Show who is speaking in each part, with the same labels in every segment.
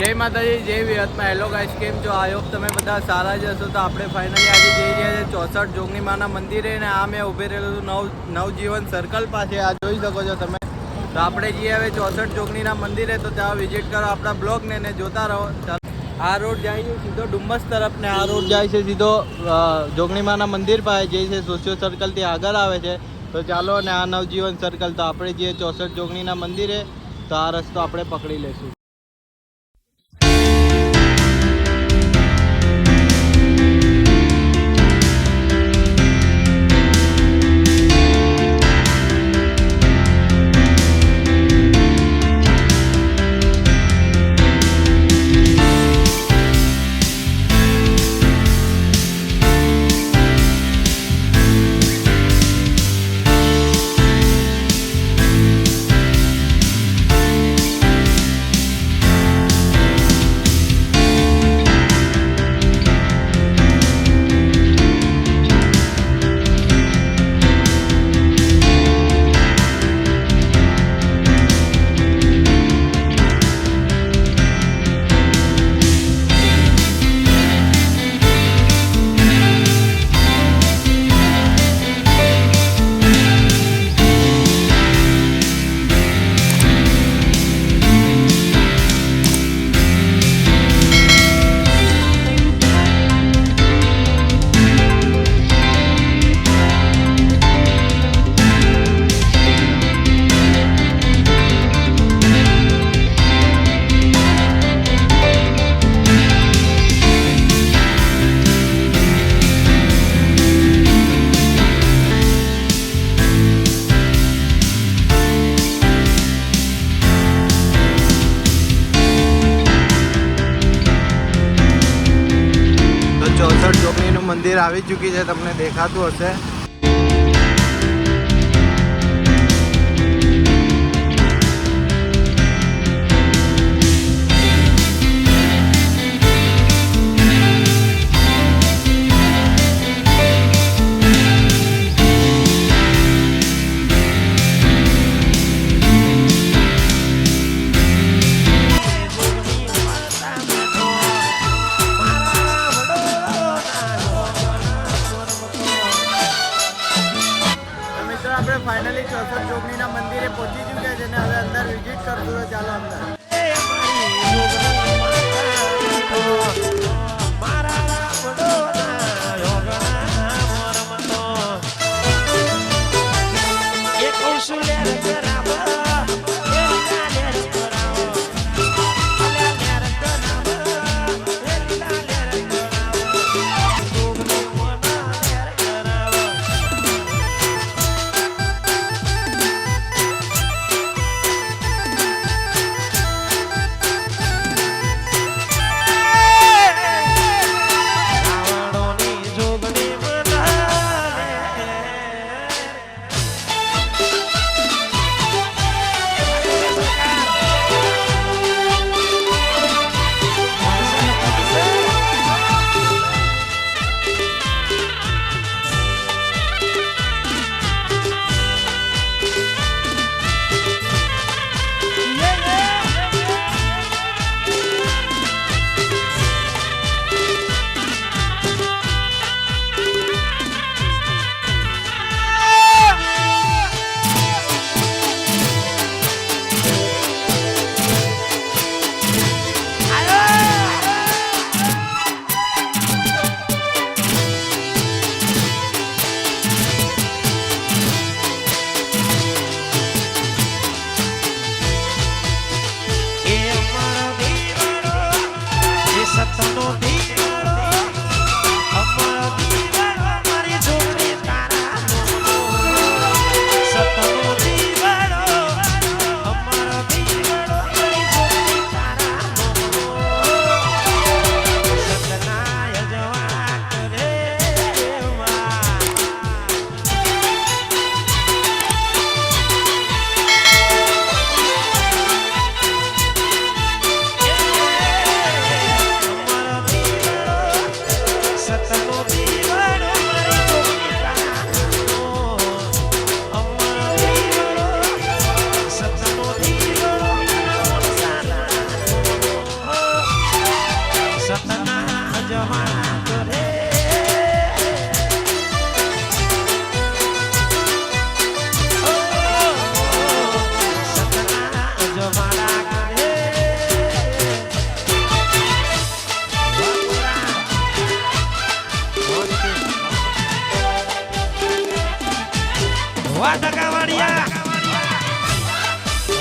Speaker 1: જય માતાજી, જય વિહતમાં હેલો ગાઈસ કેમ છો? આયોગ તમે બધા સારા જ હશો. તો આપણે ફાઇનલી આજે જઈ રહ્યા છે ચોસઠ જોગણી માના મંદિરે ને આ મેં ઊભી રહેલું નવ, નવજીવન સર્કલ પાસે. આ જોઈ શકો છો તમે. તો આપણે જઈએ હવે ચોસઠ જોગણીના મંદિરે. તો ત્યાં વિઝિટ કરો આપણા બ્લોગને ને જોતા રહો. આ રોડ જાય છે સીધો ડુમ્મસ તરફ ને આ રોડ જાય છે સીધો જોગણીમાના મંદિર પાસે જે છે. સોશિયો સર્કલથી આગળ આવે છે. તો ચાલો ને આ નવજીવન સર્કલ તો આપણે જઈએ ચોસઠ જોગણીના મંદિરે. તો આ રસ્તો આપણે પકડી લેશું આવી ચૂકી છે તમને દેખાતું હશે.
Speaker 2: વાહ ટકા વાળિયા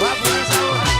Speaker 2: વાહ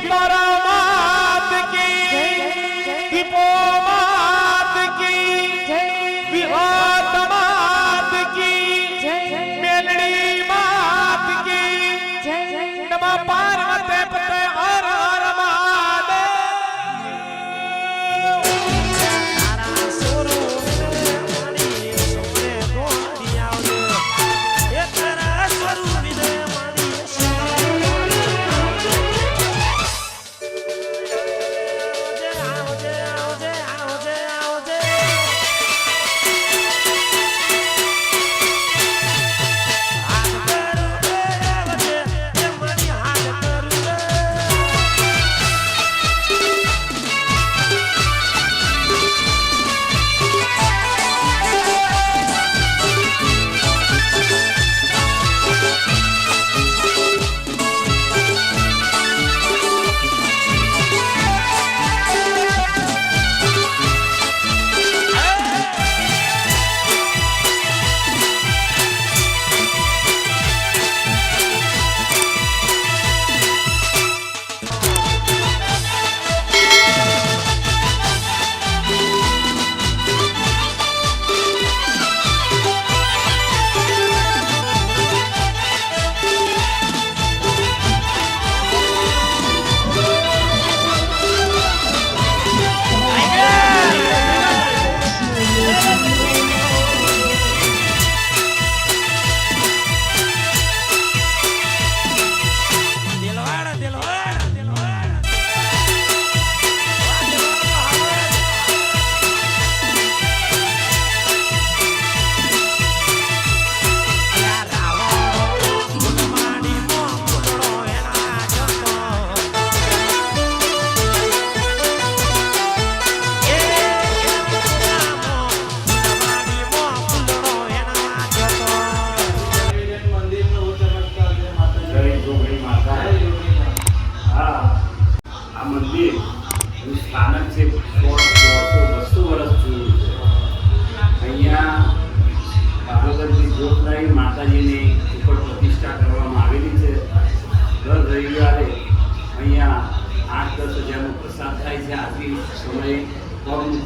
Speaker 2: કી શિકોતરા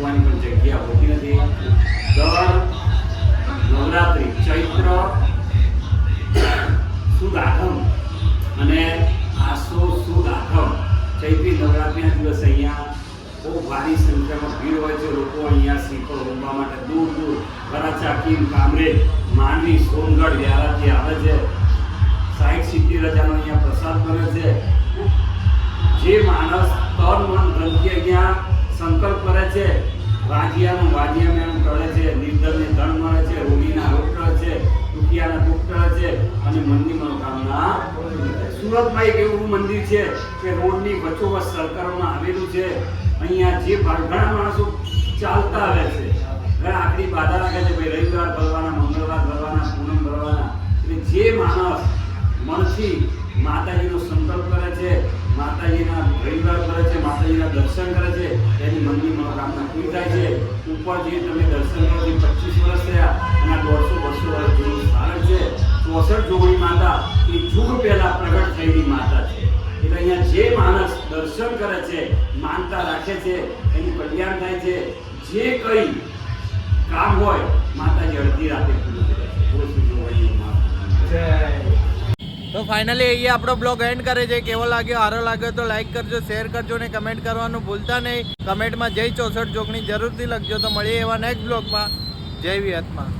Speaker 3: મૂકવાની પણ જગ્યા હોતી નથી. દર નવરાત્રિ, ચૈત્ર સુદ આઠમ અને આસો સુદ આઠમ ચૈત્રી નવરાત્રિના દિવસે અહીંયા બહુ ભારી સંખ્યામાં ભીડ હોય છે. લોકો અહીંયા શ્રીફળ હોમવા માટે દૂર દૂર. કરાચા કીમ કામરેજ, માંડવી, સોનગઢ, વ્યારાથી આવે છે. સાઈઠ સિત્તેર હજારનો અહીંયા પ્રસાદ બને છે. જે માણસ તન, મન ધનથી અહીંયા સંકલ્પ કરે છે વાજિયાનું વાજિયા એમ કરે છે, નિર્ધનને ધન મળે છે, રોગીના રોગ છે, દુખિયાના દુઃખ છે અને મનની મનોકામના સુરતમાં એક એવું મંદિર છે કે રોડની વચ્ચોવચ્ચ સરકારમાં આવેલું છે. અહીંયા જે ઘણા માણસો ચાલતા આવે છે. ઘણા આખરી બાધા રાખે છે, ભાઈ રવિવાર ભરવાના, મંગળવાર ભરવાના, પૂનમ ભરવાના. એટલે જે માણસ મનથી માતાજીનો સંકલ્પ માતાજીના રવિવાર કરે છે, માતાજીના દર્શન કરે છે, એની મનની મનોકામના પૂરી થાય છે. ઉપર જે તમે દર્શન કરો છો પચીસ વર્ષ થયા એના દોઢસો બસો વર્ષ જૂનું સ્થાન છે. ચોસઠ જોગણી માતા, એ યુગ પહેલાં પ્રગટ થયેલી માતા છે. એટલે અહીંયા જે માણસ દર્શન કરે છે, માનતા રાખે છે, એનું કલ્યાણ થાય છે. જે કંઈ કામ હોય, માતાજી અડધી રાતે પૂરું કરે છે.
Speaker 1: તો ફાઇનલી અહીંયા આપણો બ્લોગ એન્ડ કરે છે. કેવો લાગ્યો? સારો લાગ્યો તો લાઈક કરજો શેર કરજો ને કમેન્ટ કરવાનું ભૂલતા નહીં. કમેન્ટમાં જય ચોસઠ જોગણી જરૂરથી લખજો. તો મળીએ એવા નેક્સ્ટ બ્લોગમાં જય વિહતમાં